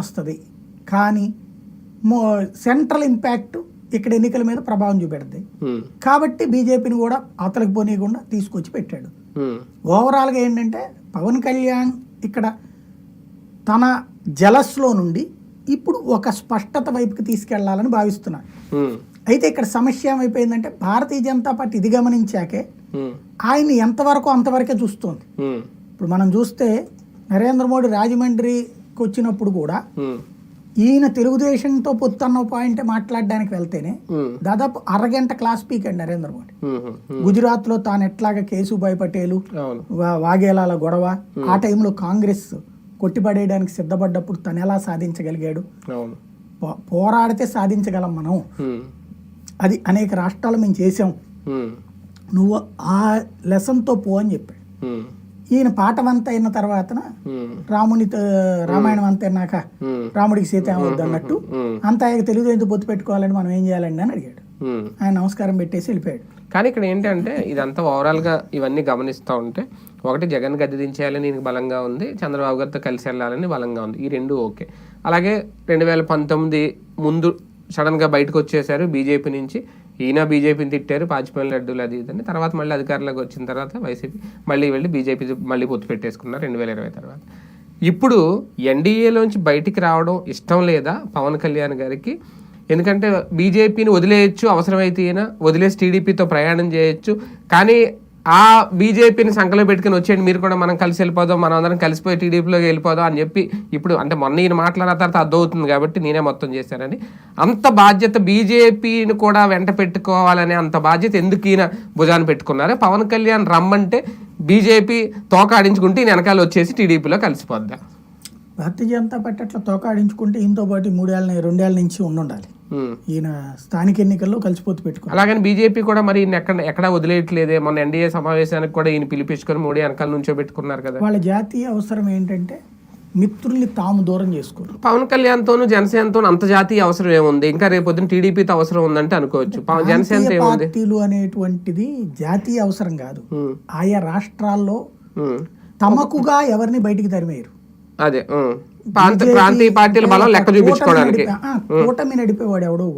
వస్తుంది. కానీ మో సెంట్రల్ ఇంపాక్ట్ ఇక్కడ ఎన్నికల మీద ప్రభావం చూపెడుతుంది కాబట్టి బీజేపీని కూడా అవతలకు పోనీయకుండా తీసుకొచ్చి పెట్టాడు. ఓవరాల్గా ఏంటంటే పవన్ కళ్యాణ్ ఇక్కడ తన జలస్లో నుండి ఇప్పుడు ఒక స్పష్టత వైపుకి తీసుకెళ్ళాలని భావిస్తున్నాడు. అయితే ఇక్కడ సమస్య ఏమైపోయిందంటే భారతీయ జనతా పార్టీ ఇది గమనించాకే ఆయన ఎంతవరకు అంతవరకే చూస్తోంది. ఇప్పుడు మనం చూస్తే నరేంద్ర మోడీ రాజమండ్రికి వచ్చినప్పుడు కూడా ఈయన తెలుగుదేశంతో పొత్తన్న పాయింట్ మాట్లాడడానికి వెళ్తేనే దాదాపు అరగంట క్లాస్ పీకాడు నరేంద్ర మోడీ. ఉమ్, గుజరాత్లో తాను ఎట్లాగా కేసుభాయ్ పటేలు అవును. వా- వాఘేలాల గొడవ ఆ టైంలో కాంగ్రెస్ కొట్టిపడేయడానికి సిద్ధపడ్డప్పుడు తను ఎలా సాధించగలిగాడు? పోరాడితే సాధించగలం మనం. అది అనేక రాష్ట్రాలు మేము చేసాం నువ్వు ఆ లెసన్తో పో అని చెప్పాడు. ఈయన పాఠవంత అయిన తర్వాతన ఉమ్, రామునితో రామాయణం అంత అయినాక రాముడికి సీత ఏమవుద్ది అన్నట్టు అంత ఆయన తెలుగుదేశం పొత్తు పెట్టుకోవాలని మనం ఏం చేయాలండి అని అడిగాడు. ఆయన నమస్కారం పెట్టేసి వెళ్ళిపోయాడు. కానీ ఇక్కడ ఏంటంటే ఇదంతా ఓవరాల్గా ఇవన్నీ గమనిస్తూ ఉంటే ఒకటి జగన్ గద్దె దించేయాలని బలంగా ఉంది చంద్రబాబు గారితో కలిసి వెళ్ళాలని బలంగా ఉంది. ఈ రెండు ఓకే. అలాగే రెండు వేల పంతొమ్మిది ముందు సడన్గా బయటకు వచ్చేసారు బీజేపీ నుంచి. ఈయన బీజేపీని తిట్టారు పాచిపల్లి లడ్డూలు అది ఇదని తర్వాత మళ్ళీ అధికారంలోకి వచ్చిన తర్వాత వైసీపీ మళ్ళీ వెళ్ళి బీజేపీ మళ్ళీ పొత్తు పెట్టేసుకున్నారు రెండు వేల ఇరవై తర్వాత. ఇప్పుడు ఎన్డీఏలోంచి బయటికి రావడం ఇష్టం లేదా పవన్ కళ్యాణ్ గారికి? ఎందుకంటే బీజేపీని వదిలేయచ్చు అవసరమైతే ఈయన వదిలేసి టీడీపీతో ప్రయాణం చేయొచ్చు. కానీ ఆ బీజేపీని సంకలో పెట్టుకుని వచ్చేయండి మీరు కూడా మనం కలిసి వెళ్ళిపోదాం మనం అందరం కలిసిపోయి టీడీపీలోకి వెళ్ళిపోదాం అని చెప్పి ఇప్పుడు అంటే మొన్న ఈయన మాట్లాడిన తర్వాత అర్థమవుతుంది కాబట్టి నేనే మొత్తం చేశానని అంత బాధ్యత బీజేపీని కూడా వెంట పెట్టుకోవాలనే అంత బాధ్యత ఎందుకు ఈయన భుజాన్ని పెట్టుకున్నారు? పవన్ కళ్యాణ్ రమ్మంటే బీజేపీ తోకాడించుకుంటే ఈయన వెనకాల వచ్చేసి టీడీపీలో కలిసిపోద్దా. భారతీయ జనతా పార్టీ అట్లా తోకాడించుకుంటే ఈయనతో పాటు ఈ మూడేళ్ళ నుంచి ఉండాలి ఈయన స్థానిక ఎన్నికల్లో కలిసిపోతు పెట్టుకో అలాగని బీజేపీ కూడా మరి ఎక్కడ ఎక్కడా వదిలేయట్లేదే. మొన్న ఎన్డీఏ సమావేశానికి కూడా ఈయన పిలిపించుకొని మోడీ వెనకాల నుంచో పెట్టుకున్నారు కదా. వాళ్ళ జాతీయ అవసరం ఏంటంటే మిత్రుల్ని తాము దూరం చేసుకోరు పవన్ కళ్యాణ్తోనూ జనసేనతోనూ అంత జాతీయ అవసరం ఏముంది? ఇంకా రేపు పొద్దున టీడీపీతో అవసరం ఉందంటే అనుకోవచ్చు. జనసేనతో ఏముంది? పార్టీలు అనేటువంటిది జాతీయ అవసరం కాదు. ఉమ్, ఆయా రాష్ట్రాల్లో ఉమ్, తమకుగా ఎవరిని బయటికి తరిమేయరు. అదే ప్రాంతీయ పార్టీల బలం లెక్క చూపించుకోవడానికి. కూటమి నడిపేవాడు ఎవడో?